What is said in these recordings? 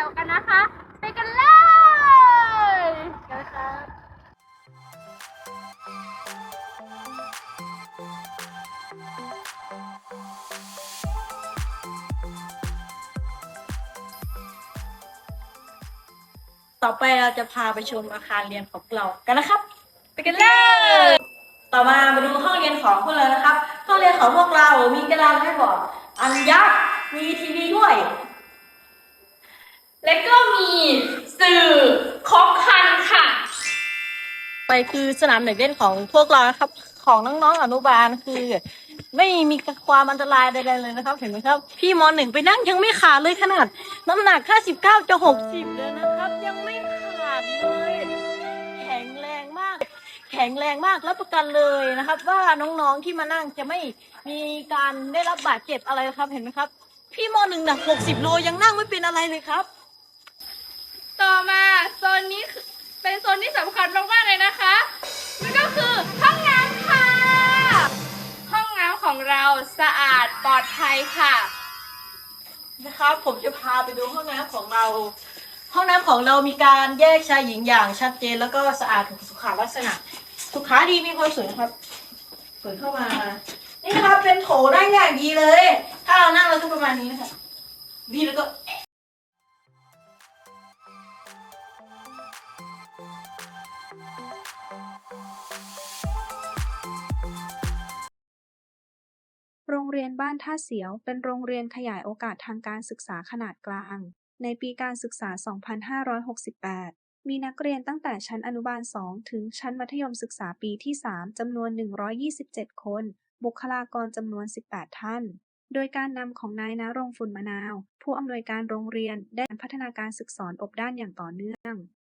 จ๋วกันนะคะ ไปกันเลยกันครับต่อไปเราจะพาไปชมอาคารเรียนของเรากันนะครับ ไปกันเลย ต่อมามาดูห้องเรียนของพวกเรานะครับ ห้องเรียนของพวกเรา มีกระดานแม่บอร์อันยักษ์ มีทีวีด้วย และก็มีสื่อครบครันค่ะ ไปคือสนามเด็กเล่นของพวกเรานะครับ ของน้องๆอนุบาลคือ ไม่มีความอันตรายใดๆเลยนะครับ เห็นไหมครับ พี่มอหนึ่งไปนั่งยังไม่ขาดเลยขนาด น้ำหนักแค่สิบเก้าจะหกสิบเลยนะครับ ยังไม่ขาดเลย แข็งแรงมาก แข็งแรงมากรับประกันเลยนะครับ ว่าน้องๆที่มานั่งจะไม่มีการได้รับบาดเจ็บอะไรครับเห็นไหมครับ พี่มอหนึ่งหนักหกสิบโลยังนั่งไม่เป็นอะไรเลยครับ ต่อมาโซนนี้เป็นโซนที่สำคัญมากๆเลยนะคะนั่นก็คือห้องน้ำค่ะ ห้องน้ำของเราสะอาดปลอดภัยค่ะ นะครับผมจะพาไปดูห้องน้ำของเรา ห้องน้ำของเรามีการแยกชายหญิงอย่างชัดเจนแล้วก็สะอาดถูกสุขลักษณะ สุขาดีมีความสวยนะครับเปิดเข้ามา นี่นะครับเป็นโถได้อย่างดีเลย ถ้าเรานั่งเราก็ประมาณนี้นะคะดีแล้วก็ โรงเรียนบ้านท่าเสียว เป็นโรงเรียนขยายโอกาสทางการศึกษาขนาดกลาง ในปีการศึกษา 2568 มีนักเรียนตั้งแต่ชั้นอนุบาล 2 ถึงชั้นมัธยมศึกษาปีที่ 3 จำนวน 127 คน บุคลากรจำนวน 18 ท่าน โดยการนำของนายนรงค์ฝุ่นมะนาว ผู้อำนวยการโรงเรียนได้พัฒนาการศึกษรอบด้านอย่างต่อเนื่อง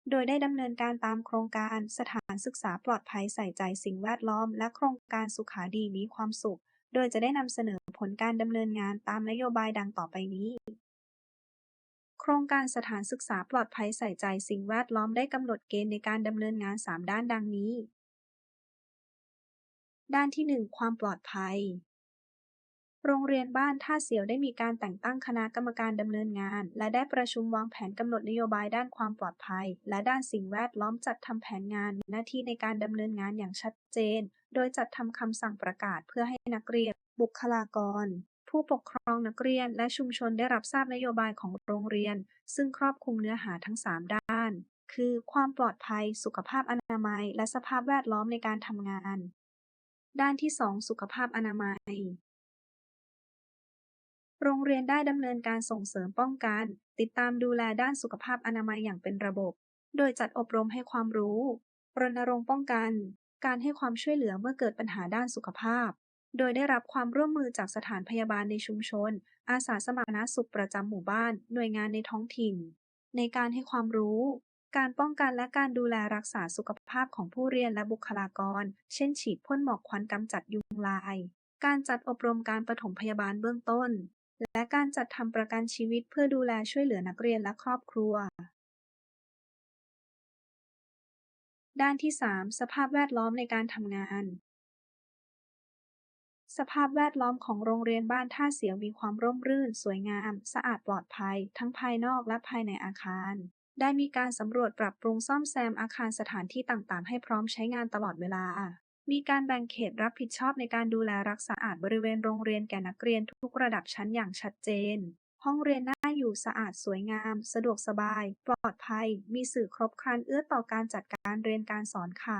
โดยได้ดำเนินการตามโครงการสถานศึกษาปลอดภัยใส่ใจสิ่งแวดล้อม และโครงการสุขาดีมีความสุข โดยจะได้นำเสนอผลการดำเนินงานตามนโยบายดังต่อไปนี้ โครงการสถานศึกษาปลอดภัยใส่ใจสิ่งแวดล้อมได้กำหนดเกณฑ์ในการดำเนินงาน 3 ด้านดังนี้ ด้านที่ 1 ความปลอดภัย โรงเรียนบ้านท่าเสียวได้มีการแต่งตั้งคณะกรรมการดำเนินงาน และได้ประชุมวางแผนกำหนดนโยบายด้านความปลอดภัย และด้านสิ่งแวดล้อมจัดทำแผนงานหน้าที่ในการดำเนินงานอย่างชัดเจน โดยจัดทำคำสั่งประกาศเพื่อให้นักเรียน บุคลากร ผู้ปกครองนักเรียนและชุมชนได้รับทราบนโยบายของโรงเรียน ซึ่งครอบคลุมเนื้อหาทั้ง 3 ด้าน คือ ความปลอดภัย สุขภาพอนามัย และสภาพแวดล้อมในการทำงาน ด้านที่ 2 สุขภาพอนามัย โรงเรียนได้ดำเนินการส่งเสริมป้องกัน ติดตามดูแลด้านสุขภาพอนามัยอย่างเป็นระบบ โดยจัดอบรมให้ความรู้รณรงค์ป้องกัน การให้ความช่วยเหลือเมื่อเกิดปัญหาด้านสุขภาพ โดยได้รับความร่วมมือจากสถานพยาบาลในชุมชน อาสาสมัครคณะสุขประจำหมู่บ้าน หน่วยงานในท้องถิ่น ในการให้ความรู้ การป้องกันและการดูแลรักษาสุขภาพของผู้เรียนและบุคลากร เช่น ฉีดพ่นหมอกควันกำจัดยุงลาย การจัดอบรมการปฐมพยาบาลเบื้องต้น และการจัดทำประกันชีวิตเพื่อดูแลช่วยเหลือนักเรียนและครอบครัว ด้านที่ 3 สภาพแวดล้อมในการทำงาน สภาพแวดล้อมของโรงเรียนบ้านท่าเสียมีความร่มรื่น สวยงาม สะอาดปลอดภัย ทั้งภายนอกและภายในอาคาร ได้มีการสำรวจปรับปรุงซ่อมแซมอาคารสถานที่ต่างๆ ให้พร้อมใช้งานตลอดเวลา มีการแบ่งเขตรับผิดชอบในการดูแลรักษาสะอาดบริเวณโรงเรียนแก่นักเรียนทุกระดับชั้นอย่างชัดเจน ห้องเรียนน่าอยู่สะอาดสวยงาม สะดวกสบาย ปลอดภัย มีสื่อครบครันเอื้อต่อการจัดการเรียนการสอนค่ะ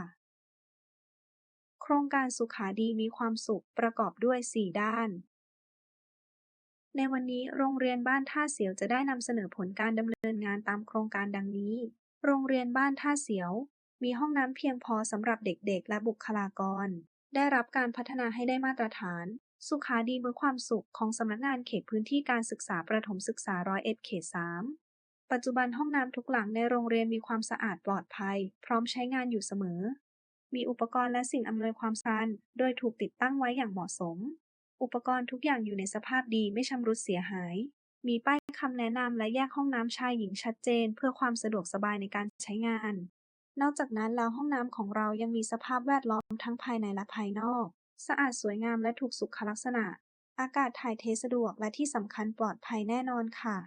โครงการสุขาดีมีความสุขประกอบด้วย 4 ด้าน ในวันนี้โรงเรียนบ้านท่าเสียวจะได้นำเสนอผลการดำเนินงานตามโครงการดังนี้ โรงเรียนบ้านท่าเสียว มีห้องน้ำเพียงพอสำหรับเด็กๆ และบุคลากร ได้รับการพัฒนาให้ได้มาตรฐาน สุขาดีเมื่อความสุขของสำนักงานเขตพื้นที่การศึกษาประถมศึกษาร้อยเอ็ดเขต3ปัจจุบันห้องน้ำทุกหลังในโรงเรียนมีความสะอาดปลอดภัย พร้อมใช้งานอยู่เสมอ มีอุปกรณ์และสิ่งอำนวยความสะดวกโดยถูกติดตั้งไว้อย่างเหมาะสม อุปกรณ์ทุกอย่างอยู่ในสภาพดีไม่ชำรุดเสียหาย มีป้ายคำแนะนำและแยกห้องน้ำชายหญิงชัดเจน เพื่อความสะดวกสบายในการใช้งาน นอกจากนั้นแล้วห้องน้ำของเรายังมีสภาพแวดล้อมทั้งภายในและภายนอก สะอาดสวยงามและถูกสุขลักษณะ อากาศถ่ายเทสะดวก และที่สำคัญปลอดภัยแน่นอนค่ะ